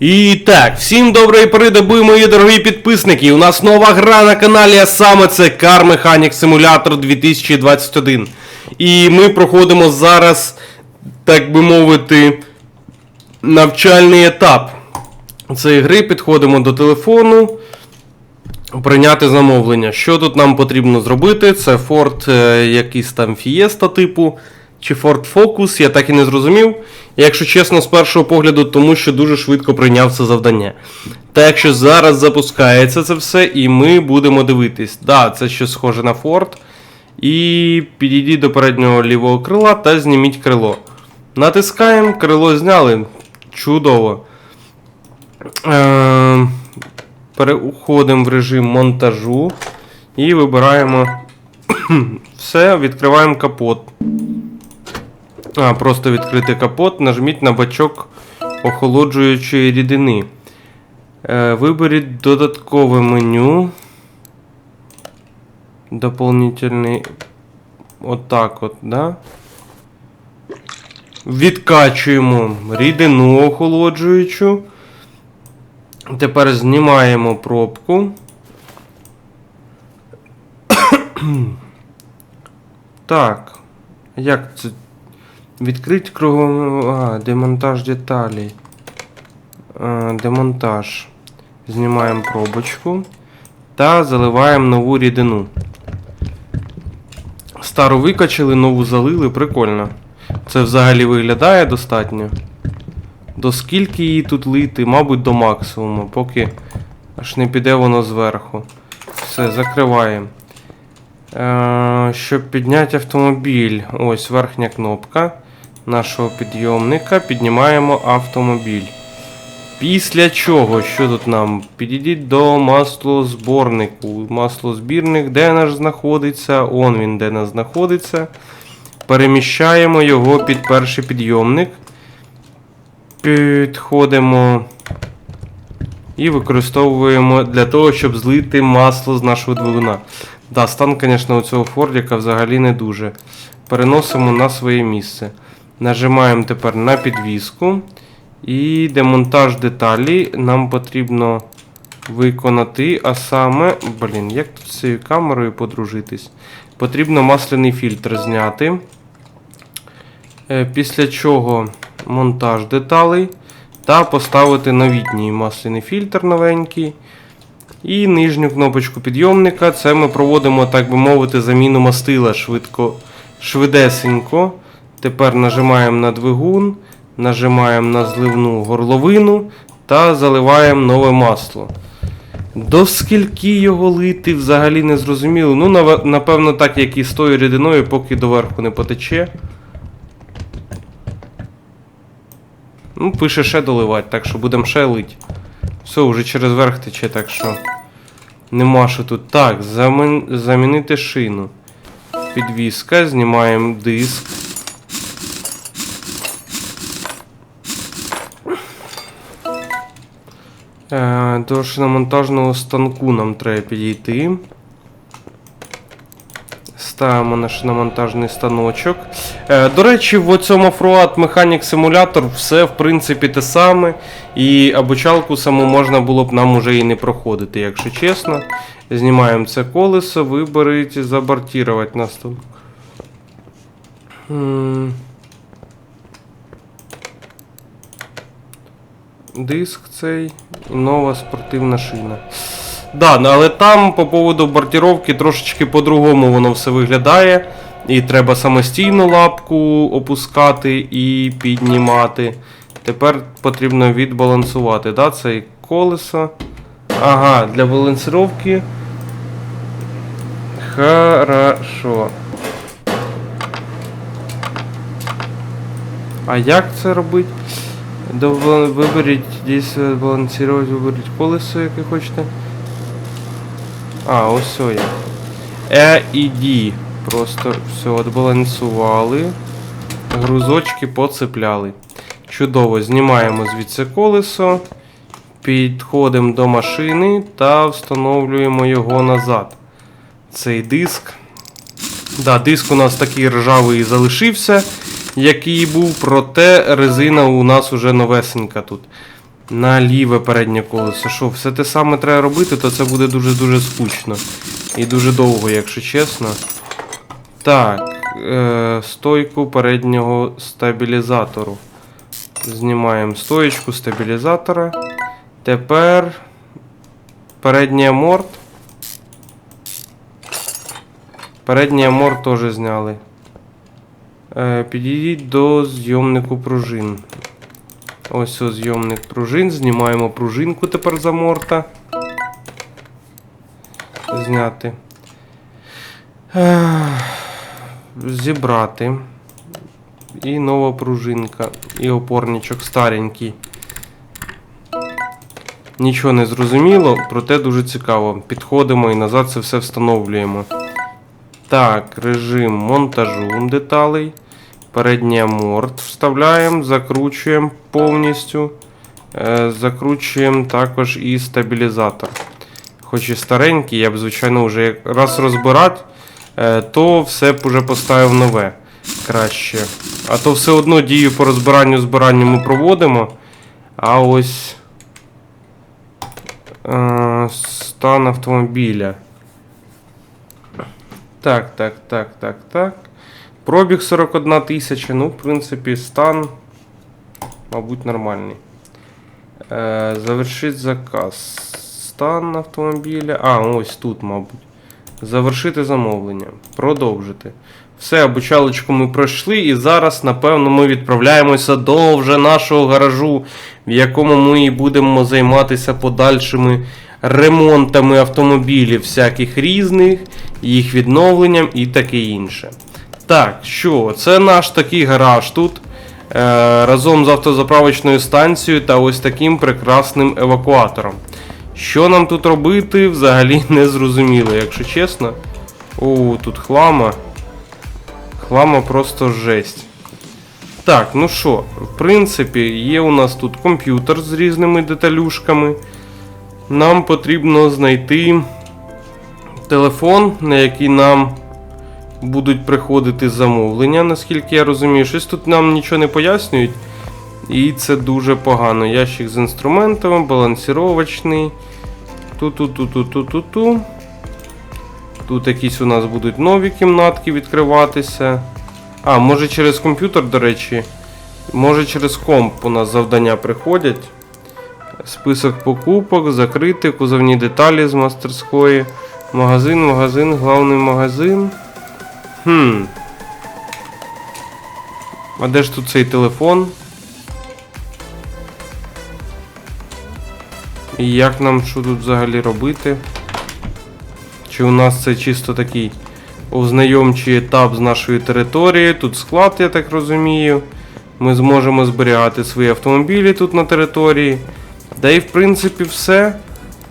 І так, всім доброї пори мої дорогі підписники. У нас нова гра на каналі, а саме це Car Mechanic Simulator 2021. І ми проходимо зараз, так би мовити, навчальний етап цієї гри. Підходимо до телефону. Прийняти замовлення. Що тут нам потрібно зробити? Це Ford е, якийсь там Fiesta типу, чи Ford Focus, я так і не зрозумів. Якщо чесно, з першого погляду, тому що дуже швидко прийняв це завдання. Так що зараз запускається це все, і ми будемо дивитись. Да, це щось схоже на Ford. І підійдіть до переднього лівого крила та зніміть крило. Натискаємо, крило зняли. Чудово. Е, переходимо в режим монтажу і вибираємо все, відкриваємо капот. А, просто відкрити капот, нажміть на бачок охолоджуючої рідини. Е, виберіть додаткове меню. Дополнительний. Отак от, да? Відкачуємо рідину охолоджуючу. Тепер знімаємо пробку. так. Як це? Відкрити кругом. А, демонтаж деталей. А, демонтаж. Знімаємо пробочку. Та заливаємо нову рідину. Стару викачали, нову залили, прикольно. Це взагалі виглядає достатньо. До скільки її тут лити? Мабуть, до максимуму, поки аж не піде воно зверху. Все, закриваємо. Е, щоб підняти автомобіль. Ось верхня кнопка нашого підйомника. Піднімаємо автомобіль. Після чого, що тут нам? Підійдіть до маслозборнику. Маслозбірник, де наш знаходиться? Он він де нас знаходиться. Переміщаємо його під перший підйомник. Підходимо і використовуємо для того, щоб злити масло з нашого двигуна. Да, стан, звісно, у цього фордіка взагалі не дуже. Переносимо на своє місце. Нажимаємо тепер на підвіску. І демонтаж деталі нам потрібно виконати. А саме, блін, як тут з цією камерою подружитись? Потрібно масляний фільтр зняти. Е, Після чого монтаж деталей. Та поставити новітній масляний фільтр новенький. І нижню кнопочку підйомника. Це ми проводимо, так би мовити, заміну мастила швидко, швидесенько. Тепер нажимаємо на двигун, нажимаємо на зливну горловину та заливаємо нове масло. До скільки його лити взагалі не зрозуміло. Ну, напевно, так, як і з тою рідиною, поки доверху не потече. Ну, пише ще доливати, так що будемо ще лить. Все, вже через верх тече, так що. Нема що тут. Так, замін... замінити шину. Підвіска, знімаємо диск. До шиномонтажного станку нам треба підійти. Ставимо на шиномонтажний станочок. Е, до речі, в цьому Froat Mechanic Simulator все в принципі те саме. І обучалку саму можна було б нам уже і не проходити, якщо чесно. Знімаємо це колесо, виберіть забортувати нас тут. Диск цей і нова спортивна шина. Да, ну, але там по поводу бортировки трошечки по-другому воно все виглядає. І треба самостійно лапку опускати і піднімати. Тепер потрібно відбалансувати. Да, Цей колесо. Ага, для балансировки. Хорошо. А як це робити? Виберіть десь балансувати, виберіть колесо, яке хочете. А, ось є. E і D. Просто все відбалансували. Грузочки поцепляли. Чудово, знімаємо звідси колесо. Підходимо до машини та встановлюємо його назад. Цей диск. Да, диск у нас такий ржавий залишився, який був, проте резина у нас уже новесенька тут. на ліве переднє колесо. Що, все те саме треба робити, то це буде дуже-дуже скучно. І дуже довго, якщо чесно. Так, е, стойку переднього стабілізатору. Знімаємо стоєчку стабілізатора. Тепер передній аморт. Передній аморт теж зняли. Е, підійдіть до зйомнику пружин. Ось ось зйомник пружин. Знімаємо пружинку тепер з аморта. Зняти. Зібрати. І нова пружинка. І опорничок старенький. Нічого не зрозуміло, проте дуже цікаво. Підходимо і назад це все встановлюємо. Так, режим монтажу деталей. Передній аморт вставляємо, закручуємо повністю. Е, закручуємо також і стабілізатор. Хоч і старенький, я б, звичайно, вже раз розбирати, е, то все б уже поставив нове краще. А то все одно дію по розбиранню збиранню ми проводимо. А ось е, стан автомобіля. Так, так, так, так, так. Пробіг 41 тисяча. Ну, в принципі, стан, мабуть, нормальний. Е, завершить заказ. Стан автомобіля. А, ось тут, мабуть. Завершити замовлення. Продовжити. Все, обучалочку ми пройшли, і зараз, напевно, ми відправляємося до вже нашого гаражу, в якому ми і будемо займатися подальшими ремонтами автомобілів, всяких різних, їх відновленням і таке інше. Так, що, це наш такий гараж тут. Е, разом з автозаправочною станцією та ось таким прекрасним евакуатором. Що нам тут робити, взагалі не зрозуміло, якщо чесно. О, тут хлама. Хлама просто жесть. Так, ну що, в принципі, є у нас тут комп'ютер з різними деталюшками. Нам потрібно знайти телефон, на який нам будуть приходити замовлення, наскільки я розумію. Щось тут нам нічого не пояснюють. І це дуже погано. Ящик з інструментами, балансіровочний. Ту-ту-ту-ту-ту-ту-ту. Тут якісь у нас будуть нові кімнатки відкриватися. А, може через комп'ютер, до речі. Може через комп у нас завдання приходять. Список покупок, закрити, кузовні деталі з мастерської. Магазин, магазин, главний магазин. Хм. А де ж тут цей телефон? І як нам що тут взагалі робити? Чи у нас це чисто такий ознайомчий етап з нашої території? Тут склад, я так розумію. Ми зможемо зберігати свої автомобілі тут на території. Да і в принципі все.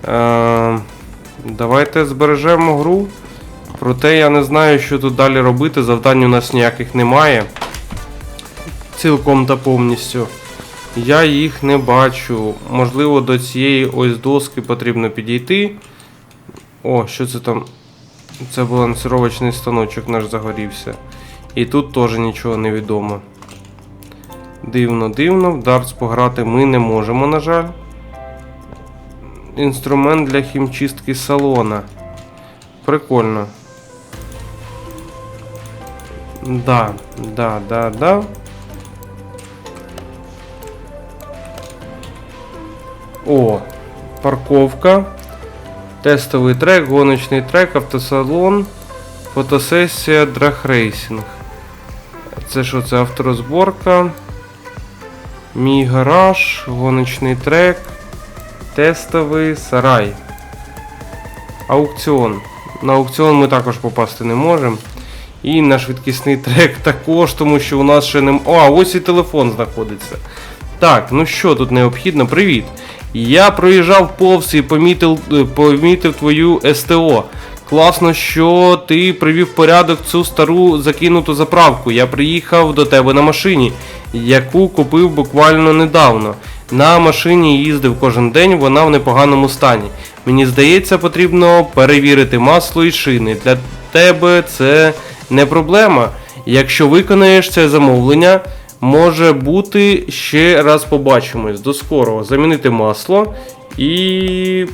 Е, давайте збережемо гру. Проте я не знаю, що тут далі робити. Завдань у нас ніяких немає. Цілком та повністю. Я їх не бачу. Можливо, до цієї ось доски потрібно підійти. О, що це там? Це балансировочний станочок наш загорівся. І тут теж нічого не відомо. Дивно, дивно. В дартс пограти ми не можемо, на жаль. Інструмент для хімчистки салона. Прикольно. Да, да, да, да. О, парковка. Тестовий трек, гоночний трек, автосалон, фотосесія, драгрейсинг. Це що, це авторозборка. Мій гараж, гоночний трек, тестовий сарай. Аукціон. На аукціон ми також попасти не можемо. І на швидкісний трек також, тому що у нас ще не. О, ось і телефон знаходиться. Так, ну що тут необхідно? Привіт. Я проїжджав повз і помітив, е, помітив твою СТО. Класно, що ти привів порядок цю стару закинуту заправку. Я приїхав до тебе на машині, яку купив буквально недавно. На машині їздив кожен день, вона в непоганому стані. Мені здається, потрібно перевірити масло і шини. Для тебе це не проблема. Якщо виконаєш це замовлення, Може бути, ще раз побачимось. До скорого. Замінити масло і.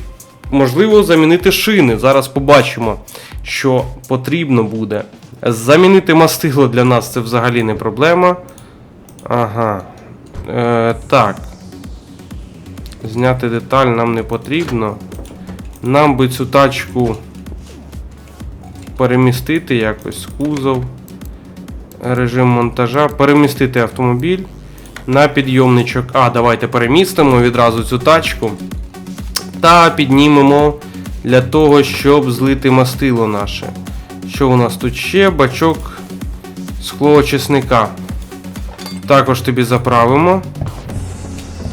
Можливо, замінити шини. Зараз побачимо, що потрібно буде. Замінити мастило для нас це взагалі не проблема. Ага. Е, так. Зняти деталь нам не потрібно. Нам би цю тачку перемістити якось кузов. Режим монтажа. Перемістити автомобіль на підйомничок. А, давайте перемістимо відразу цю тачку. Та піднімемо для того, щоб злити мастило наше. Що у нас тут ще? Бачок склоочисника. Також тобі заправимо.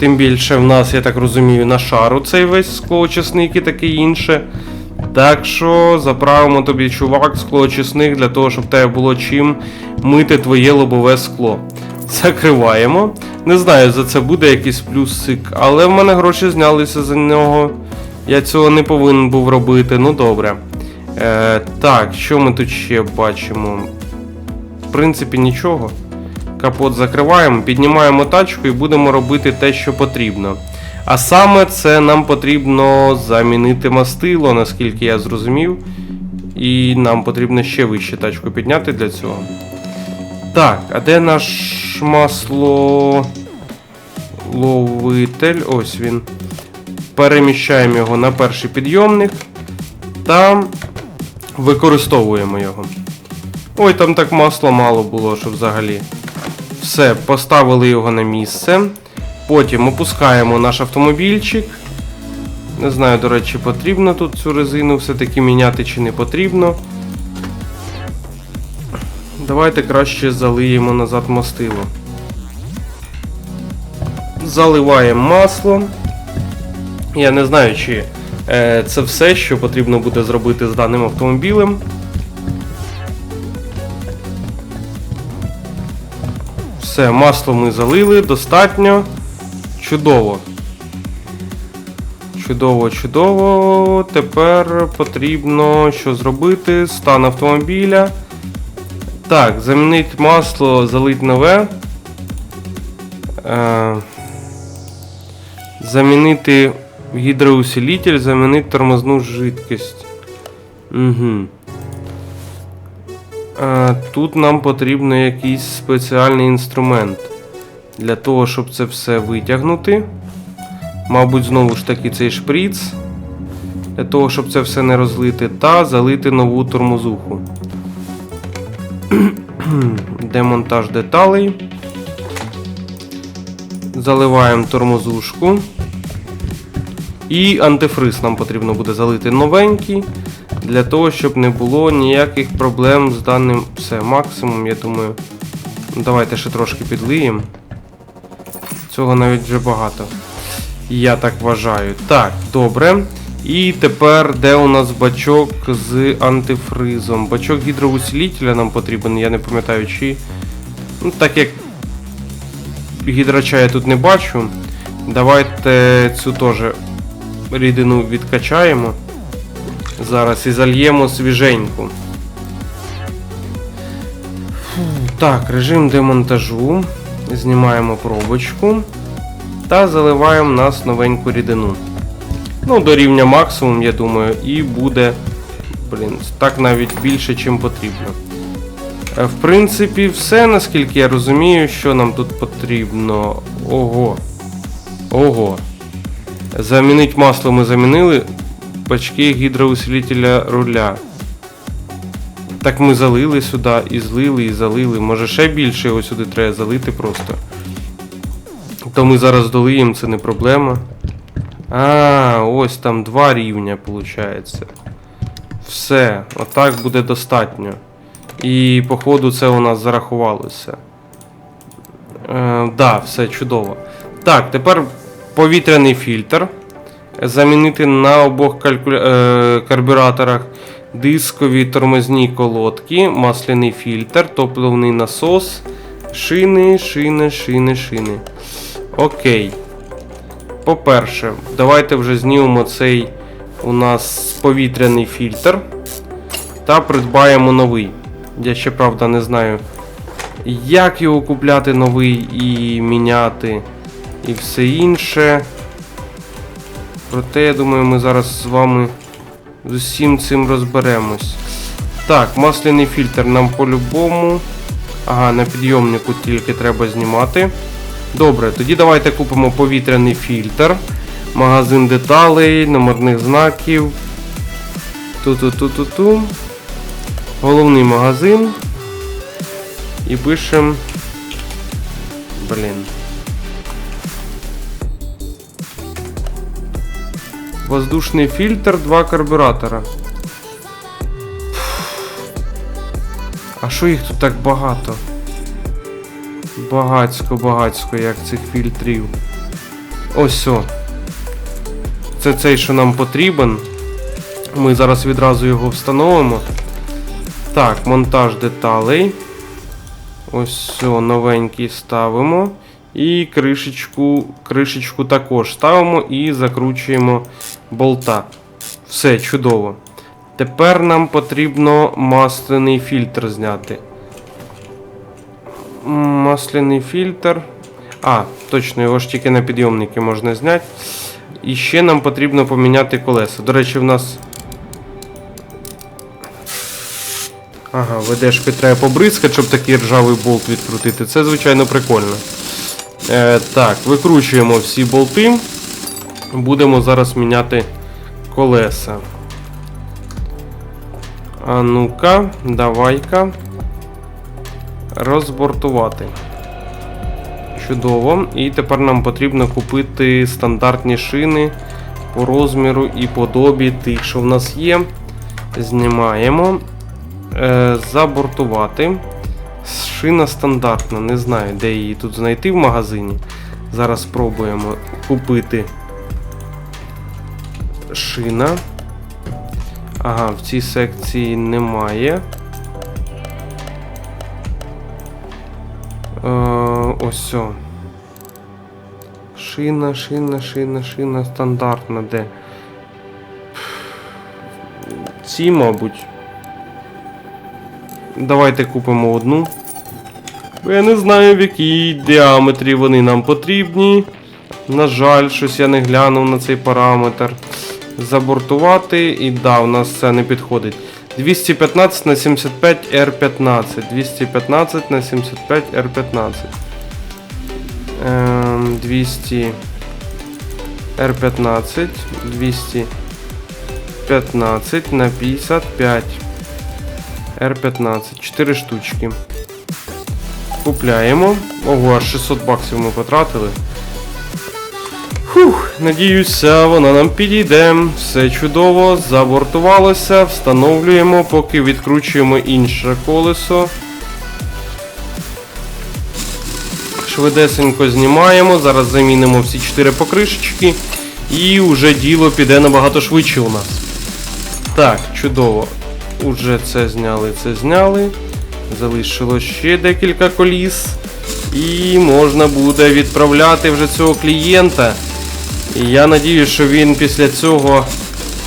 Тим більше в нас, я так розумію, на шару цей весь склоочисник і таке інше. Так що заправимо тобі, чувак, склоочисник для того, щоб тебе було чим мити твоє лобове скло. Закриваємо. Не знаю, за це буде якийсь плюсик, але в мене гроші знялися за нього. Я цього не повинен був робити. Ну добре. Е, так, що ми тут ще бачимо? В принципі, нічого. Капот закриваємо, піднімаємо тачку і будемо робити те, що потрібно. А саме це нам потрібно замінити мастило, наскільки я зрозумів. І нам потрібно ще вище тачку підняти для цього. Так, а де наш масло ловитель? Ось він. Переміщаємо його на перший підйомник та використовуємо його. Ой, там так масла мало було, що взагалі. Все, поставили його на місце. Потім опускаємо наш автомобільчик. Не знаю, до речі, потрібно тут цю резину все-таки міняти чи не потрібно. Давайте краще залиємо назад мастило. Заливаємо масло. Я не знаю, чи е, це все, що потрібно буде зробити з даним автомобілем. Все, масло ми залили, достатньо. Чудово. Чудово, чудово. Тепер потрібно що зробити? Стан автомобіля. Так, замінити масло, залить нове. Е, замінити гідроусилитель, замінити тормозну жидкість. Угу. Е, тут нам потрібно якийсь спеціальний інструмент для того, щоб це все витягнути. Мабуть, знову ж таки цей шприц. Для того, щоб це все не розлити, та залити нову тормозуху. Демонтаж деталей. Заливаємо тормозушку. І антифриз нам потрібно буде залити новенький. Для того, щоб не було ніяких проблем з даним все, максимум, я думаю. Ну, Давайте ще трошки підлиємо. Цього навіть вже багато. Я так вважаю. Так, добре. І тепер де у нас бачок з антифризом? Бачок гідроусилителя нам потрібен, я не пам'ятаю чи. Ну, так як гідрача я тут не бачу. Давайте цю теж рідину відкачаємо. Зараз і зальємо свіженьку. Фу, Так, режим демонтажу. Знімаємо пробочку та заливаємо нас новеньку рідину. Ну, до рівня максимум, я думаю, і буде. Блін, так навіть більше, чим потрібно. Е, В принципі, все, наскільки я розумію, що нам тут потрібно. Ого. Ого. Замінити масло ми замінили. Бачки гідроусилителя руля. Так ми залили сюди, і злили, і залили. Може ще більше його сюди треба залити просто. То ми зараз долиємо, це не проблема. А, ось там два рівня, виходить. Все, отак буде достатньо. І походу це у нас зарахувалося. Е, да, все чудово. Так, тепер повітряний фільтр. Замінити на обох калькуля... е, карбюраторах дискові тормозні колодки, масляний фільтр, топливний насос, шини, шини, шини, шини. Окей. По-перше, давайте вже знімемо цей у нас повітряний фільтр та придбаємо новий. Я ще правда не знаю, як його купляти новий і міняти, і все інше. Проте, я думаю, ми зараз з вами з усім цим розберемось. Так, масляний фільтр нам по-любому. Ага, на підйомнику тільки треба знімати. Добре, тоді давайте купимо повітряний фільтр. Магазин деталей, номерних знаків. Ту-ту-ту-ту-ту. Головний магазин. І пишемо. Блін. Воздушний фільтр, два карбюратора. А що їх тут так багато? Багацько, багацько, як цих фільтрів. Ось о. Це цей, що нам потрібен. Ми зараз відразу його встановимо. Так, монтаж деталей. Ось все, новенький ставимо. І кришечку, кришечку також ставимо і закручуємо болта. Все, чудово. Тепер нам потрібно масляний фільтр зняти. Масляний фільтр. А, точно, його ж тільки на підйомники можна зняти. І ще нам потрібно поміняти колеса. До речі, в нас. Ага, ведешки треба побризкати, щоб такий ржавий болт відкрутити. Це, звичайно, прикольно. Е, так, викручуємо всі болти. Будемо зараз міняти колеса. А ну-ка, давай-ка. Розбортувати. Чудово. І тепер нам потрібно купити стандартні шини по розміру і подобі тих, що в нас є. Знімаємо. Е, забортувати. Шина стандартна, не знаю, де її тут знайти в магазині. Зараз спробуємо купити шина. Ага, в цій секції немає. Е, ось. Шина, шина, шина, шина стандартна, де? Ці, мабуть. Давайте купимо одну. Бо я не знаю, в якій діаметрі вони нам потрібні. На жаль, щось я не глянув на цей параметр. Забортувати і да, у нас це не підходить. 215 на 75 R15. 215 на 75 R15. Ем, 200 R15. 215 на 55. R15. 4 штучки. Купляємо. Ого, аж 600 баксів ми потратили. Фух, надіюся, вона нам підійде. Все чудово, забортувалося, встановлюємо, поки відкручуємо інше колесо. Швидесенько знімаємо. Зараз замінимо всі 4 покришечки. І вже діло піде набагато швидше у нас. Так, чудово. Уже це зняли, це зняли. Залишилось ще декілька коліс. І можна буде відправляти вже цього клієнта. І я надію, що він після цього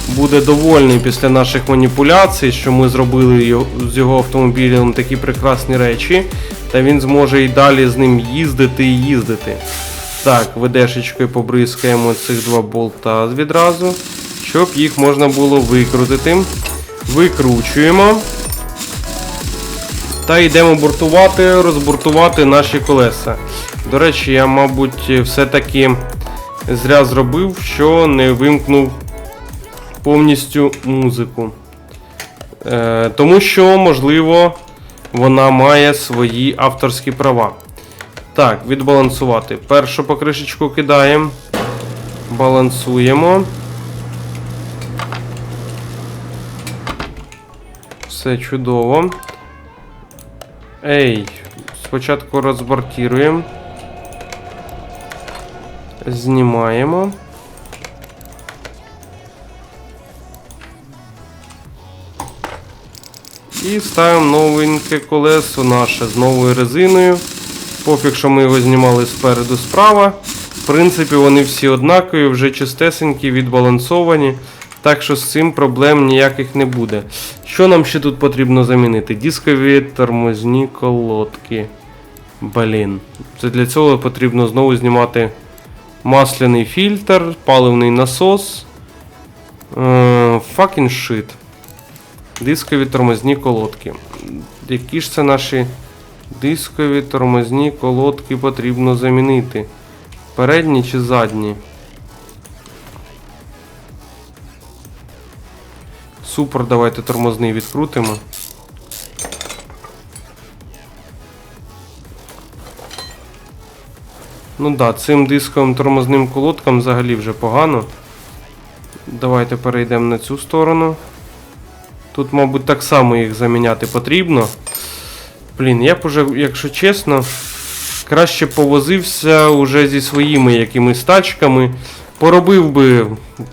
буде довольний після наших маніпуляцій, що ми зробили з його автомобілем такі прекрасні речі. Та він зможе і далі з ним їздити і їздити. Так, ведешечкою побризкаємо цих два болта відразу, щоб їх можна було викрутити. Викручуємо. Та йдемо бортувати, розбортувати наші колеса. До речі, я, мабуть, все-таки зря зробив, що не вимкнув повністю музику. Е, тому що, можливо, вона має свої авторські права. Так, відбалансувати. Першу покришечку кидаємо. Балансуємо. Все чудово. Ей, спочатку розбортіруємо. Знімаємо. І ставимо новеньке колесо наше з новою резиною. Пофіг, що ми його знімали спереду справа. В принципі, вони всі однакові, вже чистесенькі, відбалансовані. Так що з цим проблем ніяких не буде. Що нам ще тут потрібно замінити? Дискові тормозні колодки. Блін. Це для цього потрібно знову знімати масляний фільтр, паливний насос. Е, Fucking shit. Дискові тормозні колодки. Які ж це наші дискові тормозні колодки потрібно замінити? Передні чи задні? Супер, давайте тормозний відкрутимо. Ну да, цим дисковим тормозним колодкам взагалі вже погано. Давайте перейдемо на цю сторону. Тут, мабуть, так само їх заміняти потрібно. Блін, я б уже, якщо чесно, краще повозився уже зі своїми якимись тачками. Поробив би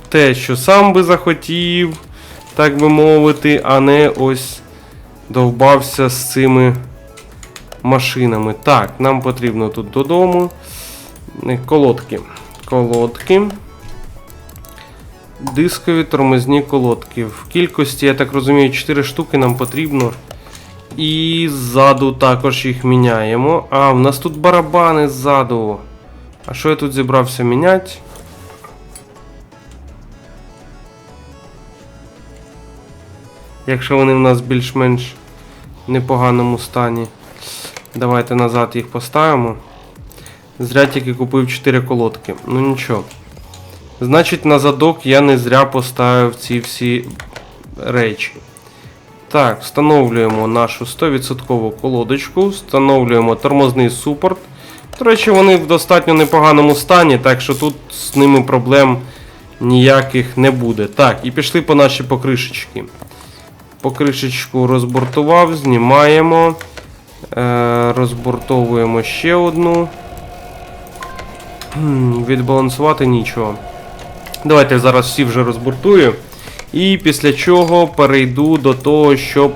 те, що сам би захотів, так би мовити, а не ось довбався з цими машинами. Так, нам потрібно тут додому. Колодки. Колодки. Дискові тормозні колодки. В кількості, я так розумію, 4 штуки нам потрібно. І ззаду також їх міняємо. А, в нас тут барабани ззаду. А що я тут зібрався міняти? Якщо вони в нас більш-менш непоганому стані. Давайте назад їх поставимо. Зря тільки купив 4 колодки. Ну нічого. Значить, на задок я не зря поставив ці всі речі. Так, встановлюємо нашу 100% колодочку, встановлюємо тормозний супорт. До речі, вони в достатньо непоганому стані, так що тут з ними проблем ніяких не буде. Так, і пішли по наші покришечки. Покришечку розбортував, знімаємо. Е, розбортовуємо ще одну. Відбалансувати нічого. Давайте зараз всі вже розбортую. І після чого перейду до того, щоб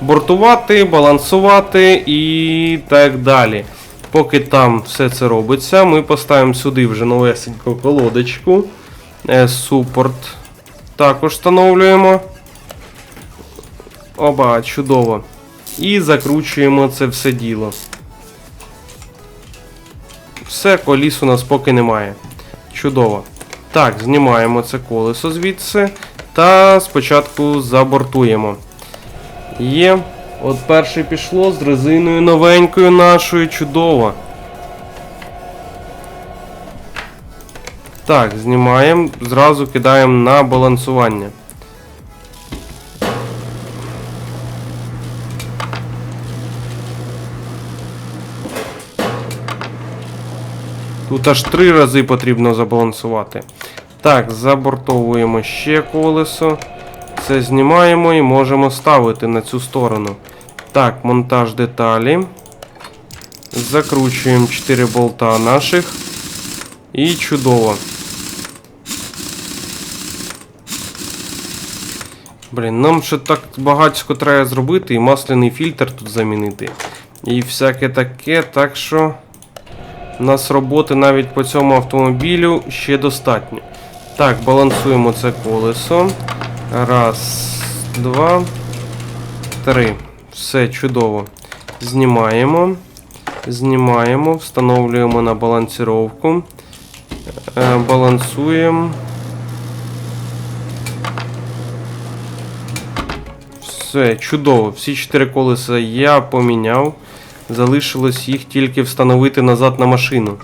бортувати, балансувати і так далі. Поки там все це робиться, ми поставимо сюди вже новесеньку колодочку. Е, Супорт також встановлюємо. Оба, чудово. І закручуємо це все діло. Все, коліс у нас поки немає. Чудово. Так, знімаємо це колесо звідси. Та спочатку забортуємо. Є. От перше пішло з резиною новенькою нашою. Чудово. Так, знімаємо, зразу кидаємо на балансування. Тут аж три рази потрібно забалансувати. Так, забортовуємо ще колесо. Це знімаємо і можемо ставити на цю сторону. Так, монтаж деталі. Закручуємо 4 болта наших. І чудово. Блін, нам ще так багатько треба зробити і масляний фільтр тут замінити. І всяке таке, так що. У нас роботи навіть по цьому автомобілю ще достатньо. Так, балансуємо це колесо. Раз, два, три. Все чудово. Знімаємо. Знімаємо, встановлюємо на балансировку. Е, балансуємо. Все, чудово. Всі чотири колеса я поміняв. Залишилось їх тільки встановити назад на машину.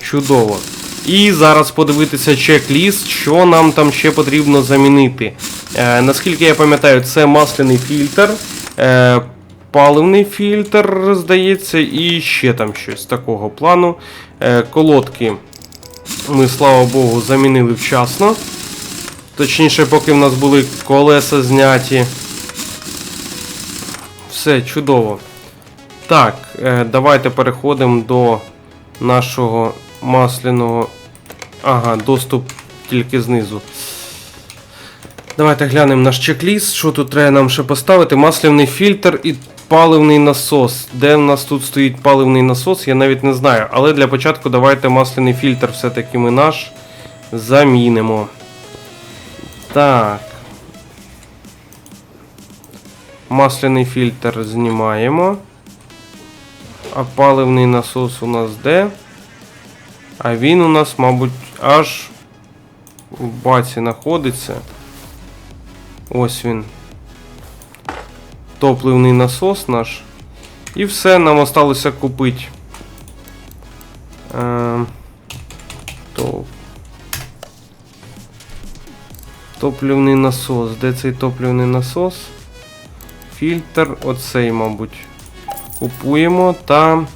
Чудово. І зараз подивитися чек-ліст, що нам там ще потрібно замінити. Е, наскільки я пам'ятаю, це масляний фільтр, е, паливний фільтр, здається, і ще там щось такого плану. Е, колодки ми, слава Богу, замінили вчасно. Точніше, поки в нас були колеса зняті. Все, чудово. Так, е, давайте переходимо до нашого масляного. Ага, доступ тільки знизу. Давайте глянемо наш чек-ліст. Що тут треба нам ще поставити? Масляний фільтр і паливний насос. Де в нас тут стоїть паливний насос, я навіть не знаю. Але для початку давайте масляний фільтр все-таки ми наш замінимо. Так. Масляний фільтр знімаємо. А паливний насос у нас де? А він у нас, мабуть, аж у баці знаходиться. Ось він. Топливний насос наш. І все, нам осталося купити. Е, топ. Топливний насос. Де цей топливний насос? Фільтр, оцей, мабуть. Купуємо та.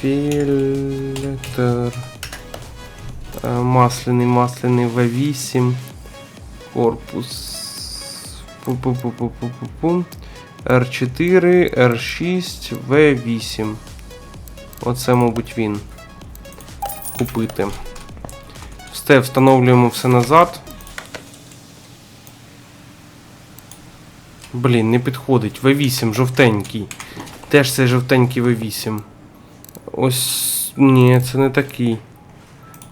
Фільтр. Е, Масляний, масляний V8. Корпус. Пу-пу-пу-пу-пу-пу. R4, R6, V8. Оце, мабуть, він. Купити. Все, встановлюємо все назад. Блін, не підходить. V8, жовтенький. Теж цей жовтенький V8. Ось. Ні, це не такий.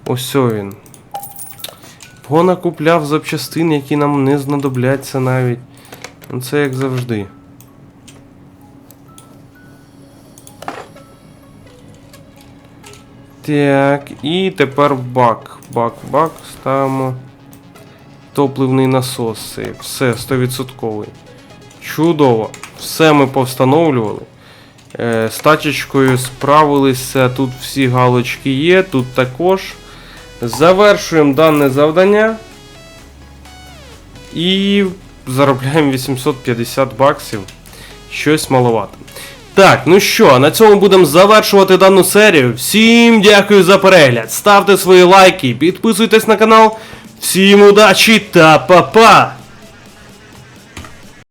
Ось він. Пона купляв запчастини, які нам не знадобляться навіть. Ну, Це як завжди. Так, і тепер бак. Бак, бак, ставимо. Топливний насос. Все, 100%. Чудово. Все ми повстановлювали. Е, з тачечкою справилися. Тут всі галочки є, тут також. Завершуємо дане завдання. І заробляємо 850 баксів. Щось маловато. Так, ну що, на цьому будемо завершувати дану серію. Всім дякую за перегляд. Ставте свої лайки, підписуйтесь на канал. Всім удачі та па-па!